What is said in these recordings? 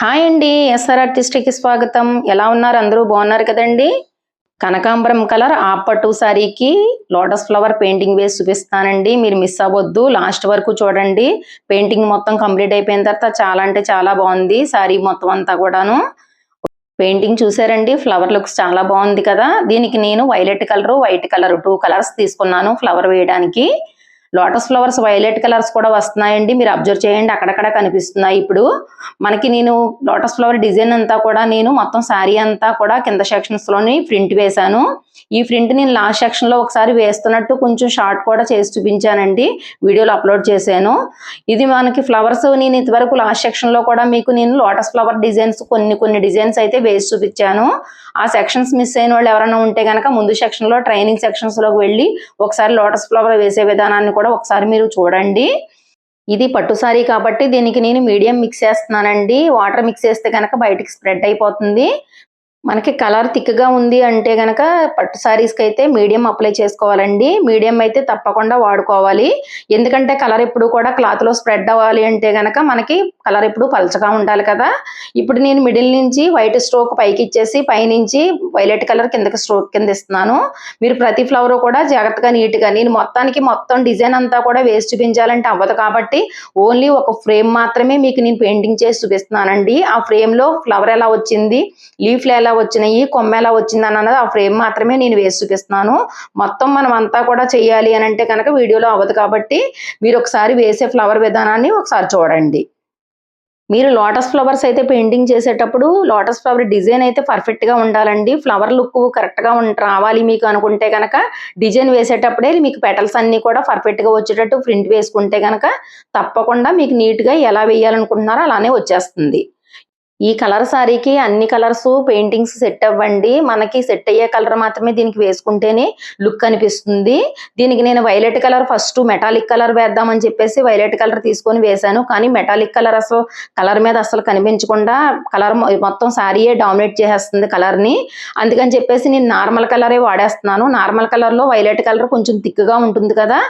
Hi అండి SR ఆర్టిస్ట్కి స్వాగతం. ఎలా ఉన్నారు? అందరూ బాగున్నారు కదండి? కనకాంబరం కలర్ ఆపట్టు శారీకి లోటస్ ఫ్లవర్ పెయింటింగ్ వేసి చూపిస్తానండి. మీరు మిస్ అవ్వద్దు లాస్ట్ వరకు చూడండి. పెయింటింగ్ మొత్తం కంప్లీట్ అయిపోయిన తర్వాత చాలా అంటే చాలా బాగుంది సారీ మొత్తం అంతా కూడాను. పెయింటింగ్ చూసారండి ఫ్లవర్ లుక్స్ చాలా బాగుంది కదా. దీనికి నేను violet colour white colour two colours తీసుకున్నాను ఫ్లవర్ వేయడానికి. లోటస్ ఫ్లవర్స్ వైలెట్ కలర్స్ కూడా వస్తున్నాయండి. మీరు అబ్జర్వ్ చేయండి. అక్కడక్కడ కనిపిస్తున్నాయి. ఇప్పుడు మనకి నేను లోటస్ ఫ్లవర్ డిజైన్ అంతా కూడా నేను మొత్తం శారీ అంతా కూడా కింద సెక్షన్స్లోని ప్రింట్ వేశాను. ఈ ప్రింట్ నేను లాస్ట్ సెక్షన్లో ఒకసారి వేస్తున్నట్టు కొంచెం షార్ట్ కూడా చేసి చూపించానండి. వీడియోలో అప్లోడ్ చేశాను. ఇది మనకి ఫ్లవర్స్ నేను ఇంతవరకు లాస్ట్ సెక్షన్లో కూడా మీకు నేను లోటస్ ఫ్లవర్ డిజైన్స్ కొన్ని కొన్ని డిజైన్స్ అయితే వేసి చూపించాను. ఆ సెక్షన్స్ మిస్ అయిన వాళ్ళు ఎవరైనా ఉంటే కనుక ముందు సెక్షన్లో ట్రైనింగ్ సెక్షన్స్లోకి వెళ్ళి ఒకసారి లోటస్ ఫ్లవర్ వేసే విధానాన్ని కూడా ఒకసారి మీరు చూడండి. ఇది పట్టు సారీ కాబట్టి దీనికి నేను మీడియం మిక్స్ చేస్తున్నానండి. వాటర్ మిక్స్ చేస్తే కనుక బయటికి స్ప్రెడ్ అయిపోతుంది. మనకి కలర్ థిక్గా ఉంది అంటే గనక పట్టు సారీస్కి అయితే మీడియం అప్లై చేసుకోవాలండి. మీడియం అయితే తప్పకుండా వాడుకోవాలి. ఎందుకంటే కలర్ ఎప్పుడు కూడా క్లాత్లో స్ప్రెడ్ అవ్వాలి అంటే గనక మనకి కలర్ ఎప్పుడు పలచగా ఉండాలి కదా. ఇప్పుడు నేను మిడిల్ నుంచి వైట్ స్ట్రోక్ పైకి ఇచ్చేసి పైనుంచి వైలెట్ కలర్ కిందకి స్ట్రోక్ కింద ఇస్తున్నాను మీరు ప్రతి ఫ్లవర్ కూడా జాగ్రత్తగా నీట్గా నేను మొత్తానికి మొత్తం డిజైన్ అంతా కూడా వేసి చూపించాలంటే అవ్వదు కాబట్టి ఓన్లీ ఒక ఫ్రేమ్ మాత్రమే మీకు నేను పెయింటింగ్ చేసి చూపిస్తున్నానండి. ఆ ఫ్రేమ్లో ఫ్లవర్ ఎలా వచ్చింది లీఫ్లు ఎలా వచ్చినాయి కొమ్మ ఎలా వచ్చింది అన్నది ఆ ఫ్రేమ్ మాత్రమే నేను వేసి చూపిస్తున్నాను. మొత్తం మనం అంతా కూడా చేయాలి అని అంటే కనుక వీడియోలో అవ్వదు కాబట్టి మీరు ఒకసారి వేసే ఫ్లవర్ విధానాన్ని ఒకసారి చూడండి. మీరు లోటస్ ఫ్లవర్స్ అయితే పెయింటింగ్ చేసేటప్పుడు లోటస్ ఫ్లవర్ డిజైన్ అయితే పర్ఫెక్ట్గా ఉండాలండి. ఫ్లవర్ లుక్ కరెక్ట్గా రావాలి మీకు అనుకుంటే కనుక డిజైన్ వేసేటప్పుడే మీకు పెటల్స్ అన్నీ కూడా పర్ఫెక్ట్గా వచ్చేటట్టు ప్రింట్ వేసుకుంటే కనుక తప్పకుండా మీకు నీట్గా ఎలా వేయాలనుకుంటున్నారో అలానే వచ్చేస్తుంది. ఈ కలర్ సారీకి అన్ని కలర్స్ పెయింటింగ్స్ సెట్ అవ్వండి. మనకి సెట్ అయ్యే కలర్ మాత్రమే దీనికి వేసుకుంటేనే లుక్ అనిపిస్తుంది. దీనికి నేను violet colour first metallic colour వేద్దామని చెప్పేసి వైలెట్ కలర్ తీసుకొని వేశాను. కానీ మెటాలిక్ కలర్ అసలు కలర్ మీద అసలు కనిపించకుండా కలర్ మొత్తం సారీయే డామినేట్ చేసేస్తుంది కలర్ని అందుకని చెప్పేసి నేను నార్మల్ కలరే వాడేస్తున్నాను. నార్మల్ కలర్లో వైలెట్ కలర్ కొంచెం థిక్గా ఉంటుంది కదా.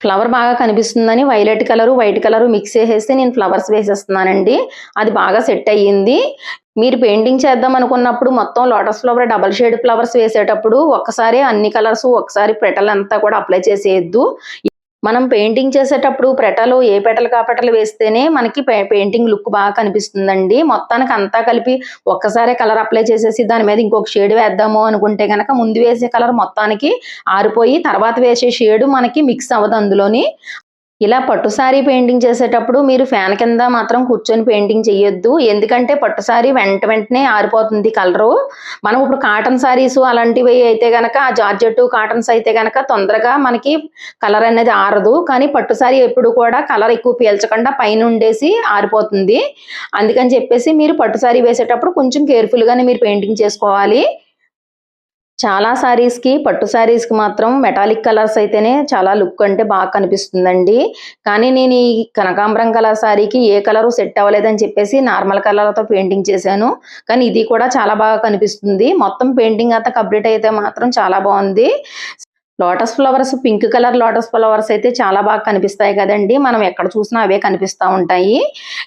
ఫ్లవర్ బాగా కనిపిస్తుందని violet colour white colour mix చేసేసి నేను ఫ్లవర్స్ వేసేస్తున్నానండి. అది బాగా సెట్ అయ్యింది. మీరు పెయింటింగ్ చేద్దాం అనుకున్నప్పుడు మొత్తం lotus flower double shade flowers వేసేటప్పుడు ఒక్కసారి అన్ని కలర్స్ ఒకసారి పెటల్ అంతా కూడా అప్లై చేసేయద్దు. మనం పెయింటింగ్ చేసేటప్పుడు పెటలు ఏ పెటలు కాపెటలు వేస్తేనే మనకి పెయింటింగ్ లుక్ బాగా కనిపిస్తుందండి. మొత్తానికి అంతా కలిపి ఒక్కసారి కలర్ అప్లై చేసేసి దాని మీద ఇంకొక షేడ్ వేద్దాము అనుకుంటే కనుక ముందు వేసే కలర్ మొత్తానికి ఆరిపోయి తర్వాత వేసే షేడ్ మనకి మిక్స్ అవ్వదు అందులోని. ఇలా పట్టు సారీ పెయింటింగ్ చేసేటప్పుడు మీరు ఫ్యాన్ కింద మాత్రం కూర్చొని పెయింటింగ్ చేయొద్దు ఎందుకంటే పట్టు సారీ వెంట వెంటనే ఆరిపోతుంది కలరు. మనం ఇప్పుడు కాటన్ సారీస్ అలాంటివి అయితే గనక ఆ జార్జెట్ కాటన్స్ అయితే గనక తొందరగా మనకి కలర్ అనేది ఆరదు. కానీ పట్టు సారీ ఎప్పుడు కూడా కలర్ ఎక్కువ పీల్చకుండా పైన ఉండేసి ఆరిపోతుంది. అందుకని చెప్పేసి మీరు పట్టు సారీ వేసేటప్పుడు కొంచెం కేర్ఫుల్ గానే మీరు పెయింటింగ్ చేసుకోవాలి. చాలా సారీస్కి పట్టు సారీస్కి మాత్రం మెటాలిక్ కలర్స్ అయితేనే చాలా లుక్ అంటే బాగా కనిపిస్తుందండి. కానీ నేను ఈ కనకాంబరం కలర్ శారీకి ఏ కలర్ సెట్ అవ్వలేదని చెప్పేసి నార్మల్ కలర్తో పెయింటింగ్ చేశాను. కానీ ఇది కూడా చాలా బాగా కనిపిస్తుంది. మొత్తం పెయింటింగ్ అంతా కంప్లీట్ అయితే మాత్రం చాలా బాగుంది. Lotus flowers pink colour lotus flowers అయితే చాలా బాగా కనిపిస్తాయి కదండి. మనం ఎక్కడ చూసినా అవే కనిపిస్తూ ఉంటాయి.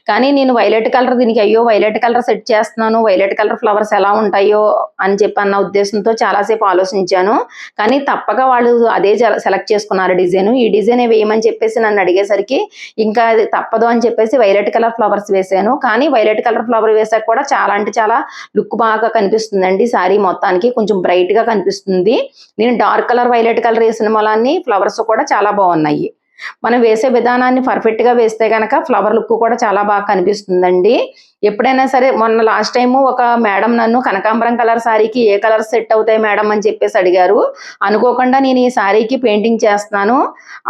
కానీ నేను వైలెట్ కలర్ దీనికి అయ్యో వైలెట్ కలర్ సెట్ చేస్తున్నాను. వైలెట్ కలర్ ఫ్లవర్స్ ఎలా ఉంటాయో అని చెప్పి అన్న ఉద్దేశంతో చాలాసేపు ఆలోచించాను. కానీ తప్పక వాళ్ళు అదే సెలెక్ట్ చేసుకున్నారు డిజైన్. ఈ డిజైన్ వేయమని చెప్పేసి నన్ను అడిగేసరికి ఇంకా అది తప్పదు అని చెప్పేసి వైలెట్ కలర్ ఫ్లవర్స్ వేసాను. కానీ వైలెట్ కలర్ ఫ్లవర్ వేసాక కూడా చాలా అంటే చాలా లుక్ బాగా కనిపిస్తుందండి. సారీ మొత్తానికి కొంచెం బ్రైట్గా కనిపిస్తుంది. నేను డార్క్ కలర్ వైలెట్ కలర్ వేసిన మొలాన్ని ఫ్లవర్స్ కూడా చాలా బాగున్నాయి. మనం వేసే విధానాన్ని పర్ఫెక్ట్గా వేస్తే గనక ఫ్లవర్ లుక్ కూడా చాలా బాగా కనిపిస్తుందండి. ఎప్పుడైనా సరే మొన్న లాస్ట్ టైం ఒక మేడం నన్ను కనకాంబరం కలర్ శారీకి ఏ కలర్ సెట్ అవుతాయి మేడం అని చెప్పేసి అడిగారు. అనుకోకుండా నేను ఈ శారీకి పెయింటింగ్ చేస్తున్నాను.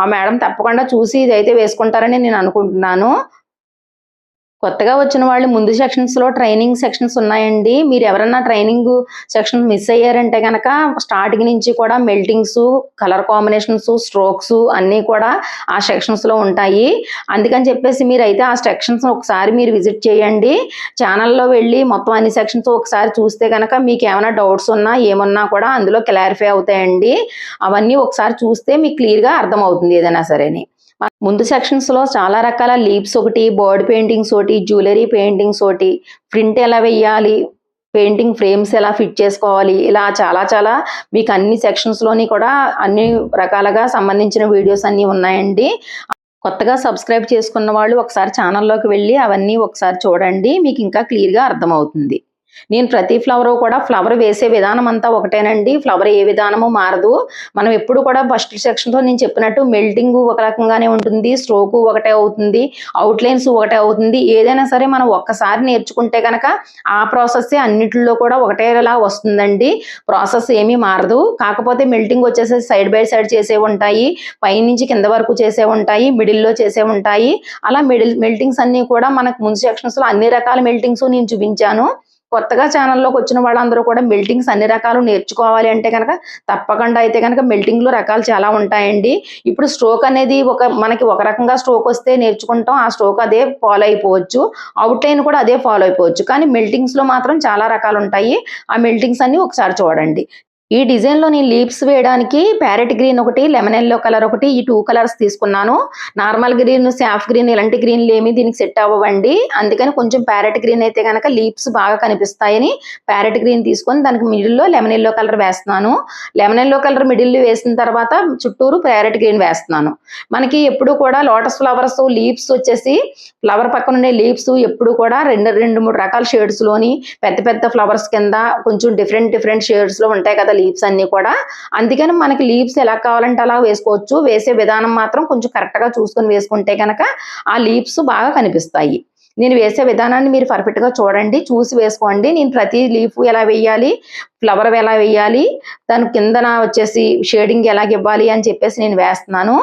ఆ మేడం తప్పకుండా చూసి ఇదైతే వేసుకుంటారని నేను అనుకుంటున్నాను. కొత్తగా వచ్చిన వాళ్ళు ముందు సెక్షన్స్లో ట్రైనింగ్ సెక్షన్స్ ఉన్నాయండి. మీరు ఎవరన్నా ట్రైనింగ్ సెక్షన్ మిస్ అయ్యారంటే కనుక స్టార్టింగ్ నుంచి కూడా మెల్టింగ్స్ కలర్ కాంబినేషన్స్ స్ట్రోక్స్ అన్నీ కూడా ఆ సెక్షన్స్లో ఉంటాయి. అందుకని చెప్పేసి మీరు అయితే ఆ సెక్షన్స్ ఒకసారి మీరు విజిట్ చేయండి. ఛానల్లో వెళ్ళి మొత్తం అన్ని సెక్షన్స్ ఒకసారి చూస్తే కనుక మీకు ఏమైనా డౌట్స్ ఉన్నా ఏమన్నా కూడా అందులో క్లారిఫై అవుతాయండి. అవన్నీ ఒకసారి చూస్తే మీకు క్లియర్గా అర్థమవుతుంది ఏదైనా సరేని. ముందు సెక్షన్స్లో చాలా రకాల లీవ్స్ ఒకటి బర్డ్ పెయింటింగ్స్ ఒకటి జ్యువెలరీ పెయింటింగ్స్ ఒకటి. ప్రింట్ ఎలా వేయాలి పెయింటింగ్ ఫ్రేమ్స్ ఎలా ఫిట్ చేసుకోవాలి? ఇలా చాలా చాలా మీకు అన్ని సెక్షన్స్లోని కూడా అన్ని రకాలుగా సంబంధించిన వీడియోస్ అన్ని ఉన్నాయండి. కొత్తగా సబ్స్క్రైబ్ చేసుకున్న వాళ్ళు ఒకసారి ఛానల్లోకి వెళ్ళి అవన్నీ ఒకసారి చూడండి. మీకు ఇంకా క్లియర్గా అర్థమవుతుంది. నేను ప్రతి ఫ్లవర్ కూడా ఫ్లవర్ వేసే విధానం అంతా ఒకటేనండి. ఫ్లవర్ ఏ విధానము మారదు. మనం ఎప్పుడు కూడా ఫస్ట్ సెక్షన్తో నేను చెప్పినట్టు మెల్టింగ్ ఒక రకంగానే ఉంటుంది స్ట్రోకు ఒకటే అవుతుంది అవుట్లైన్స్ ఒకటే అవుతుంది. ఏదైనా సరే మనం ఒక్కసారి నేర్చుకుంటే కనుక ఆ ప్రాసెస్ అన్నిటిలో కూడా ఒకటేలా వస్తుందండి. ప్రాసెస్ ఏమీ మారదు. కాకపోతే మెల్టింగ్ వచ్చేసి సైడ్ బై సైడ్ చేసే ఉంటాయి. పైనుంచి కింద వరకు చేసే ఉంటాయి. మిడిల్లో చేసే ఉంటాయి. అలా మిడిల్ మెల్టింగ్స్ అన్ని కూడా మనకు ముందు సెక్షన్స్లో అన్ని రకాల మెల్టింగ్స్ నేను చూపించాను. కొత్తగా ఛానల్లోకి వచ్చిన వాళ్ళందరూ కూడా మెల్టింగ్స్ అన్ని రకాలు నేర్చుకోవాలి అంటే కనుక తప్పకుండా అయితే కనుక మెల్టింగ్లో రకాలు చాలా ఉంటాయండి. ఇప్పుడు స్ట్రోక్ అనేది ఒక మనకి ఒక రకంగా స్ట్రోక్ వస్తే నేర్చుకుంటాం ఆ స్ట్రోక్ అదే ఫాలో అయిపోవచ్చు. అవుట్ లైన్ కూడా అదే ఫాలో అయిపోవచ్చు. కానీ మెల్టింగ్స్లో మాత్రం చాలా రకాలు ఉంటాయి. ఆ మెల్టింగ్స్ అన్ని ఒకసారి చూడండి. ఈ డిజైన్లో నేను లీప్స్ వేయడానికి ప్యారెట్ గ్రీన్ ఒకటి లెమన్ ఎల్లో కలర్ ఒకటి ఈ టూ కలర్స్ తీసుకున్నాను. నార్మల్ గ్రీన్ సాఫ్ గ్రీన్ ఇలాంటి గ్రీన్లు ఏమి దీనికి సెట్ అవ్వండి అందుకని కొంచెం ప్యారెట్ గ్రీన్ అయితే కనుక లీప్స్ బాగా కనిపిస్తాయని ప్యారెట్ గ్రీన్ తీసుకొని దానికి మిడిల్లో లో లెమన్ ఎల్లో కలర్ వేస్తున్నాను. లెమన్ ఎల్లో కలర్ మిడిల్ వేసిన తర్వాత చుట్టూరు ప్యారెట్ గ్రీన్ వేస్తున్నాను. మనకి ఎప్పుడు కూడా లోటస్ ఫ్లవర్స్ లీప్స్ వచ్చేసి ఫ్లవర్ పక్కన ఉండే లీప్స్ ఎప్పుడు కూడా రెండు రెండు మూడు రకాల షేడ్స్లోని పెద్ద పెద్ద ఫ్లవర్స్ కింద కొంచెం డిఫరెంట్ డిఫరెంట్ షేడ్స్లో ఉంటాయి కదా లీవ్స్ అన్ని కూడా. అందుకని మనకి లీవ్స్ ఎలా కావాలంటే అలా వేసుకోవచ్చు. వేసే విధానం మాత్రం కొంచెం కరెక్ట్గా చూసుకొని వేసుకుంటే కనుక ఆ లీవ్స్ బాగా కనిపిస్తాయి. నేను వేసే విధానాన్ని మీరు పర్ఫెక్ట్గా చూడండి చూసి వేసుకోండి. నేను ప్రతి లీఫ్ ఎలా వేయాలి ఫ్లవర్ ఎలా వేయాలి దాని కిందన వచ్చేసి షేడింగ్ ఎలాగ ఇవ్వాలి అని చెప్పేసి నేను వేస్తున్నాను.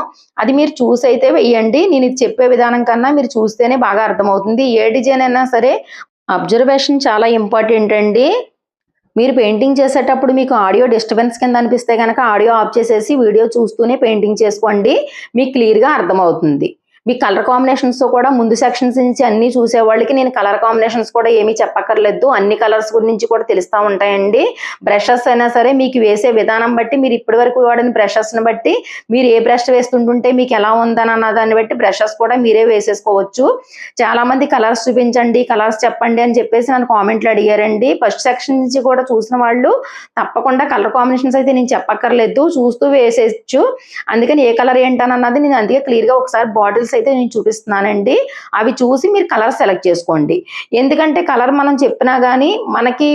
అది మీరు చూసి అయితే వేయండి. నేను ఇది చెప్పే విధానం కన్నా మీరు చూస్తేనే బాగా అర్థమవుతుంది. ఏ డిజైన్ అయినా సరే అబ్జర్వేషన్ చాలా ఇంపార్టెంట్ అండి. మీరు పెయింటింగ్ చేసేటప్పుడు మీకు ఆడియో డిస్టర్బెన్స్ కింద అనిపిస్తే కనుక ఆడియో ఆఫ్ చేసేసి వీడియో చూస్తూనే పెయింటింగ్ చేసుకోండి. మీకు క్లియర్గా అర్థమవుతుంది. మీ కలర్ కాంబినేషన్స్ కూడా ముందు సెక్షన్స్ నుంచి అన్ని చూసే వాళ్ళకి నేను కలర్ కాంబినేషన్స్ కూడా ఏమీ చెప్పక్కర్లేదు. అన్ని కలర్స్ గురించి కూడా తెలుస్తూ ఉంటాయండి. బ్రషెస్ అయినా సరే మీకు వేసే విధానం బట్టి మీరు ఇప్పటి వరకు వాడిన బ్రషెస్ని ని బట్టి మీరు ఏ బ్రష్ వేస్తుంటుంటే మీకు ఎలా ఉందని అన్న దాన్ని బట్టి బ్రషెస్ కూడా మీరే వేసేసుకోవచ్చు. చాలా మంది కలర్స్ చూపించండి కలర్స్ చెప్పండి అని చెప్పేసి నన్ను కామెంట్లు అడిగారండి. ఫస్ట్ సెక్షన్ నుంచి కూడా చూసిన వాళ్ళు తప్పకుండా కలర్ కాంబినేషన్స్ అయితే నేను చెప్పక్కర్లేదు. చూస్తూ వేసేయచ్చు. అందుకని ఏ కలర్ ఏంటన్నది నేను అందుకే క్లియర్గా ఒకసారి బాటిల్స్ అయితే నేను చూపిస్తున్నానండి. అవి చూసి మీరు కలర్ సెలెక్ట్ చేసుకోండి. ఎందుకంటే కలర్ మనం చెప్పినా కానీ మనకి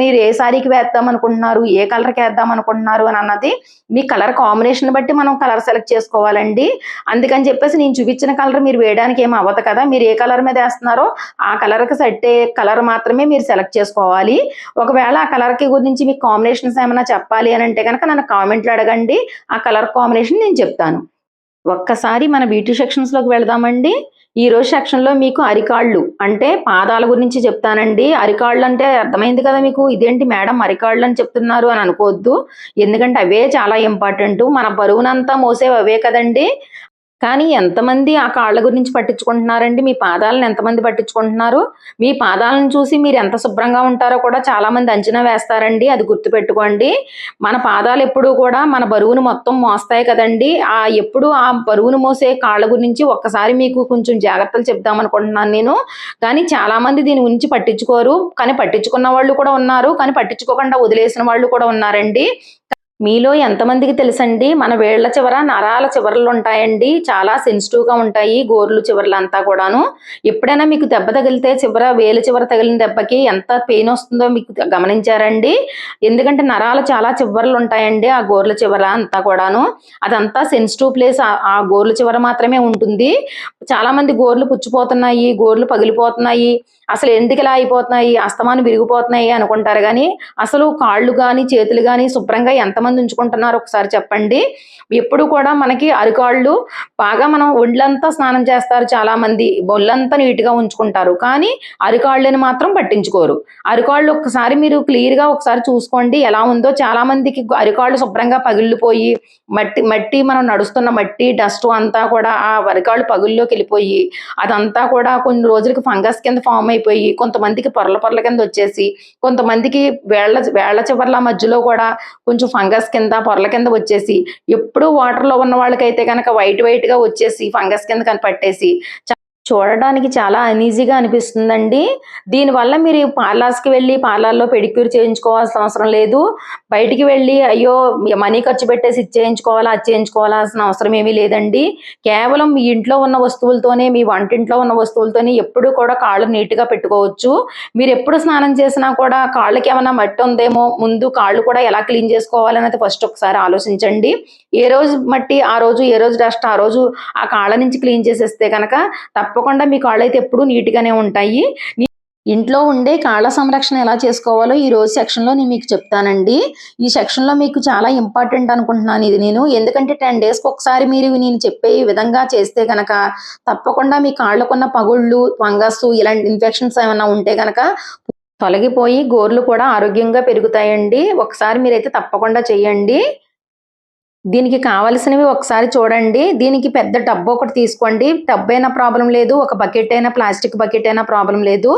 మీరు ఏ శారీకి వేద్దాం అనుకుంటున్నారు ఏ కలర్కి వేద్దాం అనుకుంటున్నారు అని అన్నది మీ కలర్ కాంబినేషన్ బట్టి మనం కలర్ సెలెక్ట్ చేసుకోవాలండి. అందుకని చెప్పేసి నేను చూపించిన కలర్ మీరు వేయడానికి ఏం అవ్వదు కదా. మీరు ఏ కలర్ మీద వేస్తున్నారో ఆ కలర్కి సెట్ అయ్యే కలర్ మాత్రమే మీరు సెలెక్ట్ చేసుకోవాలి. ఒకవేళ ఆ కలర్కి గురించి మీకు కాంబినేషన్స్ ఏమైనా చెప్పాలి అని అంటే కనుక నన్ను కామెంట్లు అడగండి. ఆ కలర్ కాంబినేషన్ నేను చెప్తాను. ఒక్కసారి మన బ్యూటీ సెక్షన్స్లోకి వెళదామండి. ఈ రోజు సెక్షన్లో మీకు అరికాళ్ళు అంటే పాదాల గురించి చెప్తానండి. అరికాళ్ళు అంటే అర్థమైంది కదా మీకు? ఇదేంటి మేడం అరికాళ్ళు అని చెప్తున్నారు అని అనుకోవద్దు. ఎందుకంటే అవే చాలా ఇంపార్టెంట్ మన బరువునంతా మోసేవి అవే కదండి. కానీ ఎంతమంది ఆ కాళ్ళ గురించి పట్టించుకుంటున్నారండి? మీ పాదాలను ఎంతమంది పట్టించుకుంటున్నారు? మీ పాదాలను చూసి మీరు ఎంత శుభ్రంగా ఉంటారో కూడా చాలా మంది అంచనా వేస్తారండి. అది గుర్తుపెట్టుకోండి. మన పాదాలు ఎప్పుడూ కూడా మన బరువును మొత్తం మోస్తాయి కదండి. ఆ ఎప్పుడు ఆ బరువును మోసే కాళ్ళ గురించి ఒక్కసారి మీకు కొంచెం జాగ్రత్తలు చెప్దామనుకుంటున్నాను నేను. కానీ చాలా మంది దీని గురించి పట్టించుకోరు. కానీ పట్టించుకున్న వాళ్ళు కూడా ఉన్నారు. కానీ పట్టించుకోకుండా వదిలేసిన వాళ్ళు కూడా ఉన్నారండి. మీలో ఎంతమందికి తెలుసండి? మన వేళ్ళ చివర నరాల చివరలు ఉంటాయండి. చాలా సెన్సిటివ్గా ఉంటాయి గోర్లు చివరలు అంతా కూడాను. ఎప్పుడైనా మీకు దెబ్బ తగిలితే చివర వేలు చివర తగిలిన దెబ్బకి ఎంత పెయిన్ వస్తుందో మీకు గమనించారండి. ఎందుకంటే నరాలు చాలా చివరలు ఉంటాయండి ఆ గోర్ల చివర అంతా కూడాను. అదంతా సెన్సిటివ్ ప్లేస్ ఆ గోర్ల చివర మాత్రమే ఉంటుంది. చాలా మంది గోర్లు పుచ్చిపోతున్నాయి గోర్లు పగిలిపోతున్నాయి అసలు ఎందుకు ఇలా అయిపోతున్నాయి అస్తమానం విరిగిపోతున్నాయి అనుకుంటారు కానీ అసలు కాళ్ళు కానీ చేతులు కానీ శుభ్రంగా ఎంతమంది ఉంచుకుంటున్నారు ఒకసారి చెప్పండి. ఎప్పుడు కూడా మనకి అరికాళ్ళు బాగా మనం ఒళ్ళంతా స్నానం చేస్తారు చాలా మంది ఒళ్ళంతా నీట్గా ఉంచుకుంటారు. కానీ అరికాళ్ళని మాత్రం పట్టించుకోరు. అరికాళ్ళు ఒక్కసారి మీరు క్లియర్గా ఒకసారి చూసుకోండి. ఎలా ఉందో చాలా మందికి అరికాళ్ళు శుభ్రంగా పగిలిపోయి మట్టి మట్టి మనం నడుస్తున్న మట్టి డస్ట్ అంతా కూడా ఆ అరికాళ్ళు పగుల్లోకి వెళ్ళిపోయి అదంతా కూడా కొన్ని రోజులకి ఫంగస్ కింద ఫామ్ అయిపోయి కొంతమందికి పొరల పొరల కింద వచ్చేసి కొంతమందికి వేళ్ళ వేళ్ళ చివర్ల మధ్యలో కూడా కొంచెం ఫంగస్ ఫంగస్ కింద పొరల కింద వచ్చేసి ఎప్పుడు వాటర్లో ఉన్న వాళ్ళకైతే కనుక వైట్ వైట్గా వచ్చేసి ఫంగస్ కింద కనపట్టేసి చూడడానికి చాలా అనీజీగా అనిపిస్తుందండి. దీనివల్ల మీరు పార్లర్స్కి వెళ్ళి పార్లర్లో పెడిక్యూర్ చేయించుకోవాల్సిన అవసరం లేదు. బయటికి వెళ్ళి అయ్యో మనీ ఖర్చు పెట్టేసి ఇది చేయించుకోవాలా అది చేయించుకోవాల్సిన అవసరం ఏమీ లేదండి. కేవలం మీ ఇంట్లో ఉన్న వస్తువులతోనే మీ వంటింట్లో ఉన్న వస్తువులతోనే ఎప్పుడు కూడా కాళ్ళు నీట్గా పెట్టుకోవచ్చు. మీరు ఎప్పుడు స్నానం చేసినా కూడా కాళ్ళకి ఏమైనా మట్టి ఉందేమో ముందు కాళ్ళు కూడా ఎలా క్లీన్ చేసుకోవాలనేది ఫస్ట్ ఒకసారి ఆలోచించండి. ఏ రోజు మట్టి ఆ రోజు ఏ రోజు డస్ట్ ఆ రోజు ఆ కాళ్ళ నుంచి క్లీన్ చేసేస్తే కనుక తప్పకుండా మీ కాళ్ళు అయితే ఎప్పుడూ నీట్గానే ఉంటాయి. ఇంట్లో ఉండే కాళ్ళ సంరక్షణ ఎలా చేసుకోవాలో ఈ రోజు సెక్షన్లో నేను మీకు చెప్తానండి. ఈ సెక్షన్లో మీకు చాలా ఇంపార్టెంట్ అనుకుంటున్నాను ఇది నేను. ఎందుకంటే టెన్ డేస్కి ఒకసారి మీరు నేను చెప్పే ఈ విధంగా చేస్తే కనుక తప్పకుండా మీ కాళ్ళకున్న పగుళ్ళు ఫంగస్ ఇలాంటి ఇన్ఫెక్షన్స్ ఏమైనా ఉంటే కనుక తొలగిపోయి గోర్లు కూడా ఆరోగ్యంగా పెరుగుతాయండి. ఒకసారి మీరైతే తప్పకుండా చేయండి. దీనికి కావలసినవి ఒకసారి చూడండి. దీనికి పెద్ద టబ్ ఒకటి తీసుకోండి. టబ్ అయినా ప్రాబ్లం లేదు. ఒక బకెట్ అయినా ప్లాస్టిక్ బకెట్ అయినా ప్రాబ్లం లేదు.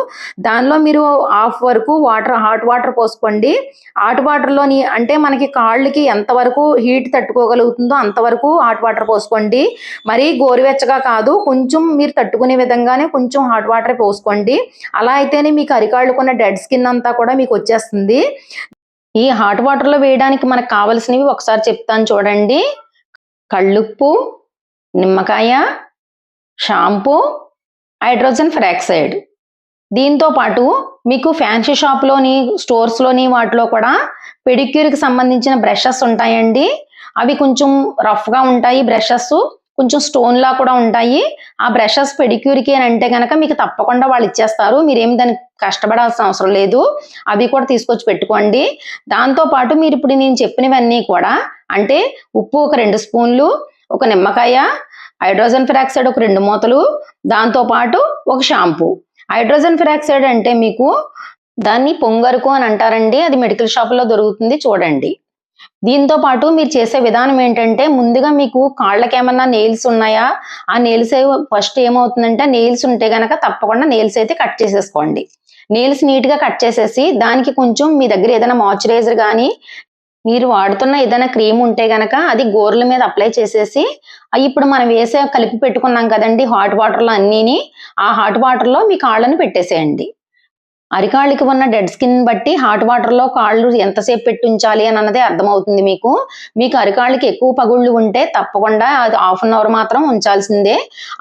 దానిలో మీరు హాఫ్ వరకు వాటర్ హాట్ వాటర్ పోసుకోండి. హాట్ వాటర్లోని అంటే మనకి కాళ్ళకి ఎంతవరకు హీట్ తట్టుకోగలుగుతుందో అంతవరకు హాట్ వాటర్ పోసుకోండి. మరీ గోరువెచ్చగా కాదు. కొంచెం మీరు తట్టుకునే విధంగానే కొంచెం హాట్ వాటర్ పోసుకోండి. అలా అయితేనే మీకు అరికాళ్ళకున్న డెడ్ స్కిన్ అంతా కూడా మీకు వచ్చేస్తుంది. ఈ హాట్ వాటర్లో వేయడానికి మనకు కావలసినవి ఒకసారి చెప్తాను చూడండి. కళ్ళుప్పు నిమ్మకాయ షాంపూ హైడ్రోజన్ ఫ్రాక్సైడ్. దీంతో పాటు మీకు ఫ్యాన్సీ షాప్లోని స్టోర్స్లోని వాటిలో కూడా పెడిక్యూర్కి సంబంధించిన బ్రషెస్ ఉంటాయండి. అవి కొంచెం రఫ్గా ఉంటాయి బ్రషెస్. కొంచెం స్టోన్ లా కూడా ఉంటాయి. ఆ బ్రషెస్ పెడిక్యూర్కి అని అంటే కనుక మీకు తప్పకుండా వాళ్ళు ఇచ్చేస్తారు. మీరేం దానికి కష్టపడాల్సిన అవసరం లేదు. అవి కూడా తీసుకొచ్చి పెట్టుకోండి. దాంతో పాటు మీరు ఇప్పుడు నేను చెప్పినవన్నీ కూడా అంటే ఉప్పు ఒక రెండు స్పూన్లు ఒక నిమ్మకాయ హైడ్రోజన్ పెరాక్సైడ్ ఒక రెండు మూతలు దాంతో పాటు ఒక షాంపూ హైడ్రోజన్ పెరాక్సైడ్ అంటే మీకు దాన్ని పొంగరుకు అని అంటారండి. అది మెడికల్ షాప్లో దొరుకుతుంది. చూడండి. దీంతో పాటు మీరు చేసే విధానం ఏంటంటే ముందుగా మీకు కాళ్ళకి ఏమన్నా నెయిల్స్ ఉన్నాయా? ఆ నెయిల్స్ ఫస్ట్ ఏమవుతుందంటే నెయిల్స్ ఉంటే గనక తప్పకుండా నెయిల్స్ అయితే కట్ చేసేసుకోండి. నెయిల్స్ నీట్గా కట్ చేసేసి దానికి కొంచెం మీ దగ్గర ఏదైనా మాయిశ్చరైజర్ కానీ మీరు వాడుతున్న ఏదైనా క్రీమ్ ఉంటే గనక అది గోర్ల మీద అప్లై చేసేసి ఇప్పుడు మనం వేసే కలిపి పెట్టుకున్నాం కదండి హాట్ వాటర్లో అన్నీని ఆ హాట్ వాటర్లో మీ కాళ్ళని పెట్టేసేయండి. అరికాళ్ళకి ఉన్న డెడ్ స్కిన్ బట్టి హాట్ వాటర్లో కాళ్ళు ఎంతసేపు పెట్టి ఉంచాలి అని అన్నదే అర్థమవుతుంది మీకు. మీకు అరికాళ్ళకి ఎక్కువ పగుళ్ళు ఉంటే తప్పకుండా అది హాఫ్ అన్ అవర్ మాత్రం ఉంచాల్సిందే.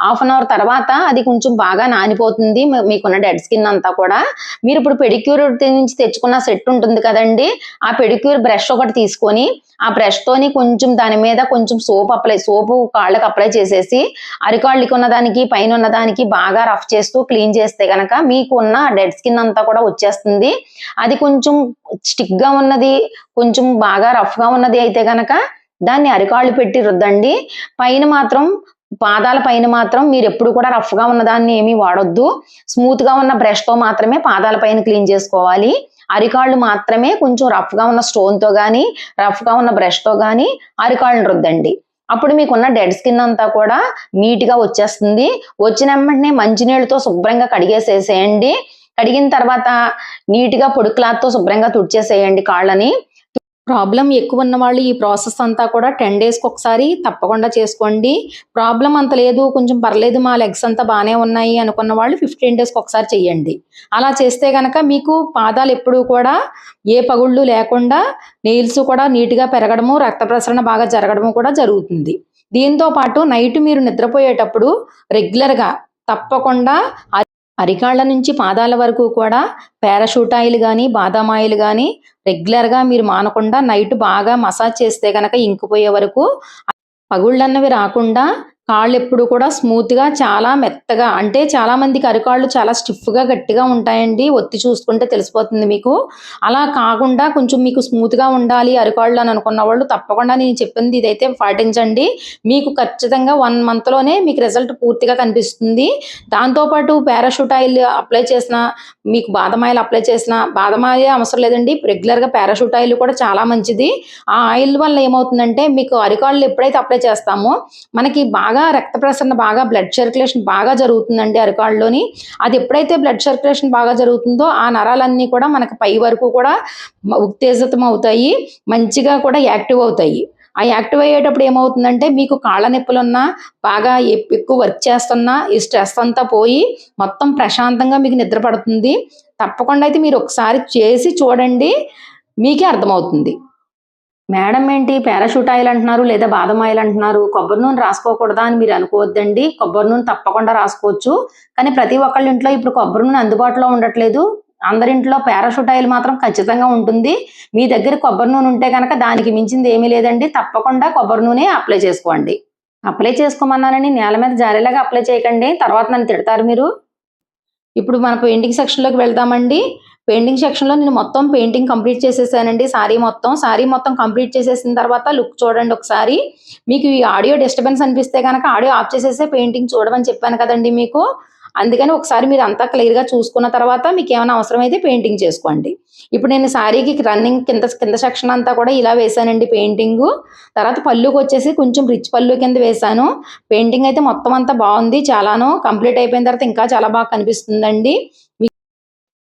హాఫ్ అన్ అవర్ తర్వాత అది కొంచెం బాగా నానిపోతుంది మీకున్న డెడ్ స్కిన్ అంతా కూడా. మీరు ఇప్పుడు పెడిక్యూర్ నుంచి తెచ్చుకున్న సెట్ ఉంటుంది కదండి ఆ పెడిక్యూర్ బ్రష్ ఒకటి తీసుకొని ఆ బ్రష్ తోని కొంచెం దాని మీద కొంచెం సోప్ అప్లై సోపు కాళ్ళకి అప్లై చేసేసి అరికాళ్ళకి ఉన్న దానికి పైన ఉన్న దానికి బాగా రఫ్ చేస్తూ క్లీన్ చేస్తే కనుక మీకు ఉన్న డెడ్ స్కిన్ అంతా కూడా వచ్చేస్తుంది. అది కొంచెం స్టిక్గా ఉన్నది కొంచెం బాగా రఫ్గా ఉన్నది అయితే గనక దాన్ని అరికాళ్ళు పెట్టి రుద్దండి. పైన మాత్రం పాదాల పైన మాత్రం మీరు ఎప్పుడు కూడా రఫ్గా ఉన్న దాన్ని ఏమీ వాడొద్దు. స్మూత్గా ఉన్న బ్రష్తో మాత్రమే పాదాల పైన క్లీన్ చేసుకోవాలి. అరికాళ్ళు మాత్రమే కొంచెం రఫ్గా ఉన్న స్టోన్తో గానీ రఫ్గా ఉన్న బ్రష్తో గానీ అరికాళ్ళని రుద్దండి. అప్పుడు మీకున్న డెడ్ స్కిన్ అంతా కూడా నీట్గా వచ్చేస్తుంది. వచ్చిన వెంటనే మంచినీళ్ళతో శుభ్రంగా కడిగేసేసేయండి. కడిగిన తర్వాత నీట్గా పొడి క్లాత్తో శుభ్రంగా తుడిచేసేయండి కాళ్ళని. ప్రాబ్లం ఎక్కువ ఉన్న వాళ్ళు ఈ ప్రాసెస్ అంతా కూడా టెన్ డేస్కి ఒకసారి తప్పకుండా చేసుకోండి. ప్రాబ్లం అంత లేదు కొంచెం పర్లేదు మా లెగ్స్ అంతా బాగానే ఉన్నాయి అనుకున్న వాళ్ళు ఫిఫ్టీన్ డేస్కి ఒకసారి చెయ్యండి. అలా చేస్తే కనుక మీకు పాదాలు ఎప్పుడూ కూడా ఏ పగుళ్ళు లేకుండా నెయిల్స్ కూడా నీట్గా పెరగడము రక్త ప్రసరణ బాగా జరగడము కూడా జరుగుతుంది. దీంతో పాటు నైట్ మీరు నిద్రపోయేటప్పుడు రెగ్యులర్గా తప్పకుండా అరికాళ్ళ అరికాళ్ళ నుంచి పాదాల వరకు కూడా పారాషూట్ ఆయిల్ కానీ బాదాం ఆయిల్ కానీ రెగ్యులర్గా మీరు మానకుండా నైట్ బాగా మసాజ్ చేస్తే కనుక ఇంకిపోయే వరకు పగుళ్ళన్నవి రాకుండా కాళ్ళు ఎప్పుడు కూడా స్మూత్గా చాలా మెత్తగా అంటే చాలా మందికి అరికాళ్ళు చాలా స్టిఫ్గా గట్టిగా ఉంటాయండి. ఒత్తి చూసుకుంటే తెలిసిపోతుంది మీకు. అలా కాకుండా కొంచెం మీకు స్మూత్గా ఉండాలి అరికాళ్ళు అని అనుకున్న వాళ్ళు తప్పకుండా నేను చెప్పింది ఇదైతే పాటించండి. మీకు ఖచ్చితంగా వన్ మంత్లోనే మీకు రిజల్ట్ పూర్తిగా కనిపిస్తుంది. దాంతోపాటు పారాషూట్ ఆయిల్ అప్లై చేసిన మీకు బాదం ఆయిల్ అప్లై చేసిన బాదం ఆయిల్ అవసరం లేదండి. రెగ్యులర్గా పారాషూట్ ఆయిల్ కూడా చాలా మంచిది. ఆ ఆయిల్ వల్ల ఏమవుతుందంటే మీకు అరికాళ్ళు ఎప్పుడైతే అప్లై చేస్తామో మనకి బాగా బాగా రక్త ప్రసరణ బాగా బ్లడ్ సర్క్యులేషన్ బాగా జరుగుతుందండి అరికాళ్ళలోని. అది ఎప్పుడైతే బ్లడ్ సర్క్యులేషన్ బాగా జరుగుతుందో ఆ నరాలన్నీ కూడా మనకు పై వరకు కూడా ఉత్తేజితం అవుతాయి మంచిగా కూడా యాక్టివ్ అవుతాయి. ఆ యాక్టివ్ అయ్యేటప్పుడు ఏమవుతుందంటే మీకు కాళ్ళ నొప్పులున్నా బాగా ఎక్కువ వర్క్ చేస్తున్నా ఈ స్ట్రెస్ అంతా పోయి మొత్తం ప్రశాంతంగా మీకు నిద్ర పడుతుంది. తప్పకుండా అయితే మీరు ఒకసారి చేసి చూడండి మీకే అర్థమవుతుంది. మేడం ఏంటి? పారాషూట్ ఆయిల్ అంటున్నారు లేదా బాదం ఆయిల్ అంటున్నారు? కొబ్బరి నూనె రాసుకోకూడదా అని మీరు అనుకోవద్దండి. కొబ్బరి నూనె తప్పకుండా రాసుకోవచ్చు. కానీ ప్రతి ఒక్కళ్ళ ఇంట్లో ఇప్పుడు కొబ్బరి నూనె అందుబాటులో ఉండట్లేదు. అందరింట్లో పారాషూట్ ఆయిల్ మాత్రం ఖచ్చితంగా ఉంటుంది. మీ దగ్గర కొబ్బరి నూనె ఉంటే కనుక దానికి మించింది ఏమీ లేదండి. తప్పకుండా కొబ్బరి నూనె అప్లై చేసుకోండి. అప్లై చేసుకోమన్నానని నేల మీద జారేలాగా అప్లై చేయకండి. తర్వాత నన్ను తిడతారు మీరు. ఇప్పుడు మన పెయింటింగ్ సెక్షన్లోకి వెళ్దామండి. పెయింటింగ్ సెక్షన్లో నేను మొత్తం పెయింటింగ్ కంప్లీట్ చేసేసానండి. సారీ మొత్తం సారీ మొత్తం కంప్లీట్ చేసేసిన తర్వాత లుక్ చూడండి ఒకసారి. మీకు ఈ ఆడియో డిస్టర్బెన్స్ అనిపిస్తే కనుక ఆడియో ఆఫ్ చేసేసే పెయింటింగ్ చూడమని చెప్పాను కదండి మీకు. అందుకని ఒకసారి మీరు అంతా క్లియర్గా చూసుకున్న తర్వాత మీకు ఏమైనా అవసరమైతే పెయింటింగ్ చేసుకోండి. ఇప్పుడు నేను శారీకి రన్నింగ్ కింద కింద సెక్షన్ అంతా కూడా ఇలా వేసానండి పెయింటింగ్. తర్వాత పళ్ళుకి వచ్చేసి కొంచెం రిచ్ పళ్ళు కింద వేసాను పెయింటింగ్ అయితే మొత్తం అంతా బాగుంది చాలాను. కంప్లీట్ అయిపోయిన తర్వాత ఇంకా చాలా బాగా కనిపిస్తుందండి.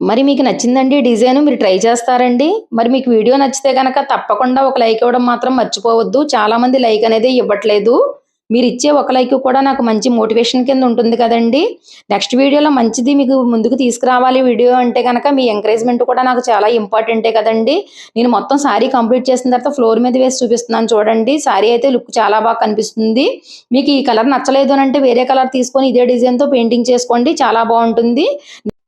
మరి మీకు నచ్చిందండి డిజైన్ మీరు ట్రై చేస్తారండి. మరి మీకు వీడియో నచ్చితే కనుక తప్పకుండా ఒక లైక్ ఇవ్వడం మాత్రం మర్చిపోవద్దు. చాలా మంది లైక్ అనేది ఇవ్వట్లేదు. మీరు ఇచ్చే ఒక లైక్ కూడా నాకు మంచి మోటివేషన్ కింద ఉంటుంది కదండి. నెక్స్ట్ వీడియోలో మంచిది మీకు ముందుకు తీసుకురావాలి వీడియో అంటే కనుక మీ ఎంకరేజ్మెంట్ కూడా నాకు చాలా ఇంపార్టెంటే కదండి. నేను మొత్తం శారీ కంప్లీట్ చేసిన తర్వాత ఫ్లోర్ మీద వేసి చూపిస్తున్నాను చూడండి. శారీ అయితే లుక్ చాలా బాగా కనిపిస్తుంది. మీకు ఈ కలర్ నచ్చలేదు అని అంటే వేరే కలర్ తీసుకొని ఇదే డిజైన్తో పెయింటింగ్ చేసుకోండి. చాలా బాగుంటుంది.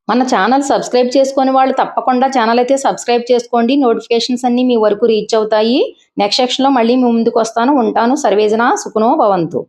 మన ఛానల్ సబ్స్క్రైబ్ చేసుకొని వాళ్ళు తప్పకుండా ఛానల్ అయితే సబ్స్క్రైబ్ చేసుకోండి. నోటిఫికేషన్స్ అన్నీ మీ వరకు రీచ్ అవుతాయి. నెక్స్ట్ సెక్షన్లో మళ్ళీ మీ ముందుకు వస్తాను. ఉంటాను. సర్వేజన సుఖనో భవంతు.